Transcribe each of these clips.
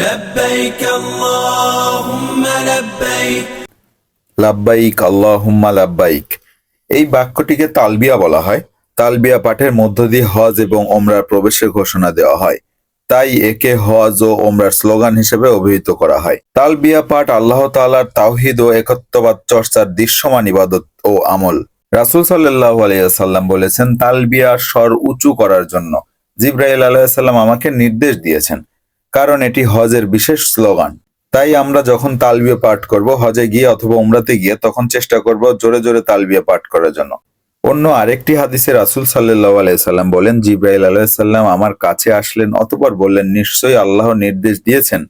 لبيك اللهم لبيك লাব্বাইক আল্লাহুম্মা লাব্বাইক এই বাক্যটিকে তালবিয়া বলা হয় তালবিয়া পাঠের মধ্য দিয়ে হজ এবং ওমরার প্রবেশের ঘোষণা দেওয়া হয় তাই একে হজ ও ওমরার স্লোগান হিসেবে অভিহিত করা হয় তালবিয়া পাঠ আল্লাহ তাআলার তাওহিদ ও একত্ববাদ চর্চার দৃশ্যমান ইবাদত ও আমল রাসূল সাল্লাল্লাহু আলাইহি সাল্লাম বলেছেন তালবিয়া স্বর উঁচু করার জন্য জিব্রাইল আলাইহিস সালাম আমাকে নির্দেশ দিয়েছেন কারণ এটি হজের বিশেষ স্লোগান। তাই আমরা যখন তালবিয়া পাঠ করব, হজে গিয়ে অথবা উমরাতে গিয়ে, তখন চেষ্টা করব জোরে জোরে তালবিয়া পাঠ করার জন্য। অন্য আরেকটি হাদিসে রাসূল সাল্লাল্লাহু আলাইহি সাল্লাম বলেন, জিব্রাইল আলাইহিস সালাম আমার কাছে আসলেন অতঃপর বললেন, নিশ্চয়ই আল্লাহ নির্দেশ দিয়েছেন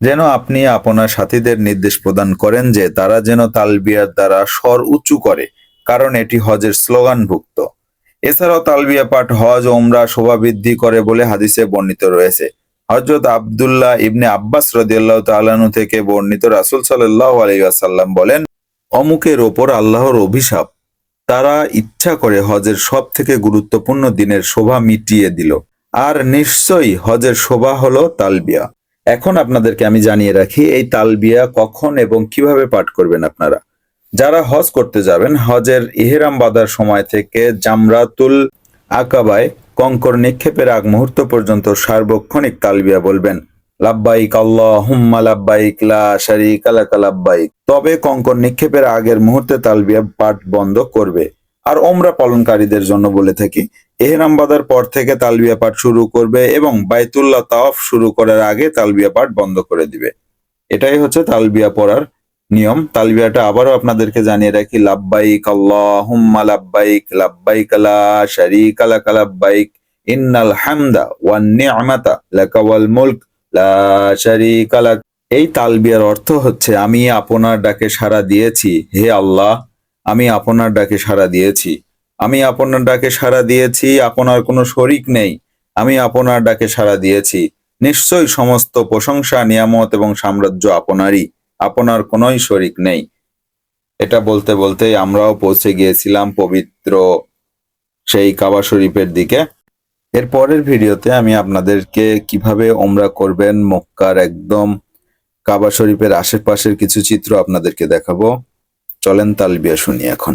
যেন আপনি আপনার সাথীদের নির্দেশ প্রদান করেন যে তারা যেন তালবিয়ার দ্বারা স্বর উঁচু করে, কারণ এটি হজের স্লোগানভুক্ত। এছাড়াও তালবিয়া পাঠ হজ ওমরা শোভা বৃদ্ধি করে বলে হাদিসে বর্ণিত রয়েছে। হজরত আব্দুল্লাহ ইবনে আব্বাস রদিয়াল্লাহ তাআলাহু থেকে বর্ণিত রাসুল সাল্লাহ আলাইহি ওয়াসাল্লাম বলেন, অমুকের ওপর আল্লাহর অভিশাপ। তারা ইচ্ছা করে হজের সব থেকে গুরুত্বপূর্ণ দিনের শোভা মিটিয়ে দিল। আর নিশ্চয়ই হজের শোভা হলো তালবিয়া। এখন আপনাদেরকে আমি জানিয়ে রাখি, এই তালবিয়া কখন এবং কীভাবে পাঠ করবেন আপনারা? যারা হজ করতে যাবেন, হজের ইহেরাম বাঁধার সময় থেকে জামরাতুল আকাবায় কঙ্কর নিক্ষেপের আগ মুহূর্ত পর্যন্ত সার্বক্ষণিক তালবিয়া বলবেন, লাব্বাইক আল্লাহুম্মা লাব্বাইক, লা শারীকা লাকা লাব্বাইক। তবে কঙ্কর নিক্ষেপের আগের মুহূর্তে তালবিয়া পাঠ বন্ধ করবে। আর ওমরা পালনকারীদের জন্য বলে থাকি, এহরাম বাঁধার পর থেকে তালবিয়া পাঠ শুরু করবে এবং বাইতুল্লাহ তাওয়াফ শুরু করার আগে তালবিয়া পাঠ বন্ধ করে দিবে। এটাই হচ্ছে তালবিয়া পড়ার নিয়ম, তালবিয়াটা আবারও আপনাদেরকে জানিয়ে রাখি, লাব্বাইক আল্লাহুম্মা লাব্বাইক লাব্বাইক লা শারীকা লাকা লাব্বাইক, ইন্নাল হামদা ওয়ান নি'মাতা লাকা মুলক, লা শারীকা লাক। এই তালবিয়ার অর্থ হচ্ছে, আমি আপনার ডাকে সাড়া দিয়েছি, হে আল্লাহ, আমি আপনার ডাকে সাড়া দিয়েছি। আমি আপনার ডাকে সাড়া দিয়েছি, আপনার কোনো শরিক নেই, আমি আপনার ডাকে সাড়া দিয়েছি। নিশ্চয়ই সমস্ত প্রশংসা, নিয়ামত এবং সাম্রাজ্য আপনারই। আপনার কোনোই শরিক নেই। এটা বলতে বলতেই আমরাও পৌঁছে গিয়েছিলাম পবিত্র সেই কাবা শরীফের দিকে। এর পরের ভিডিওতে আমি আপনাদেরকে কীভাবে ওমরা করবেন মক্কার একদম কাবা শরীফের আশেপাশের কিছু চিত্র আপনাদেরকে দেখাবো। চলেন তালবিয়া শুনি এখন।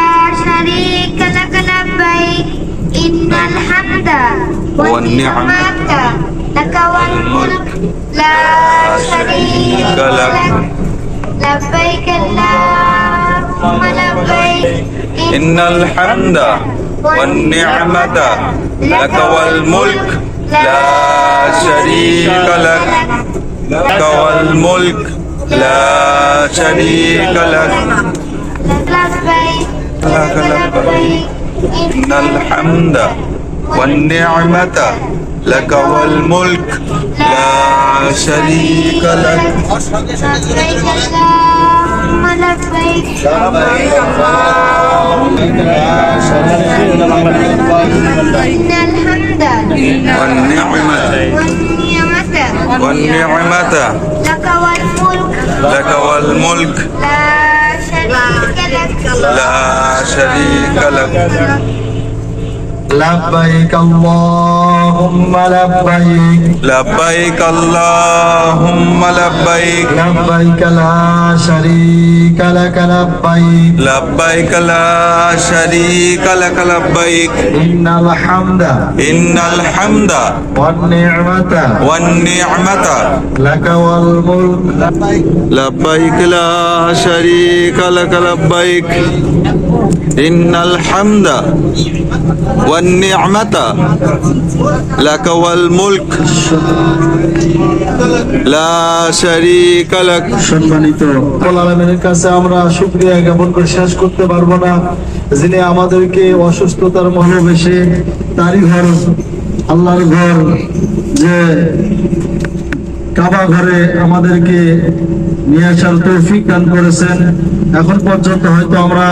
والنعمة لك والملك لا شريك لك. لبيك اللهم لبيك. إن الحمد والنعمة لك والملك لا شريك لك. لك والملك لا شريك لك. لبيك لك لبيك. إن الحمد والنعمة لك والملك لا شريك لك. لبيك اللهم لبيك إن الحمد والنعمة والنعمة والنعمة لك والملك لك والملك لا شريك لا شريك لك. লাব্বাইক আল্লাহ اللهم لبيك. لبيك اللهم لبيك. لبيك لا شريك لك لبيك. لبيك لا شريك لك لبيك. إن الحمد إن الحمد والنعمة والنعمة لك والملك. لبيك. لا شريك لك لبيك. إن الحمد والنعمة لك والملك لا شريك لك সম্মানিত রব্বুল আলামিনের কাছে আমরা শুকরিয়া জ্ঞাপন করে শেষ করতে পারবো না যিনি আমাদেরকে অসুস্থতার ভালোবেসে তারই ঘর আল্লাহর ঘর যে কাবা ঘরে আমাদেরকে নিয়ে আসার তৌফিক দান করেছেন এখন পর্যন্ত হয়তো আমরা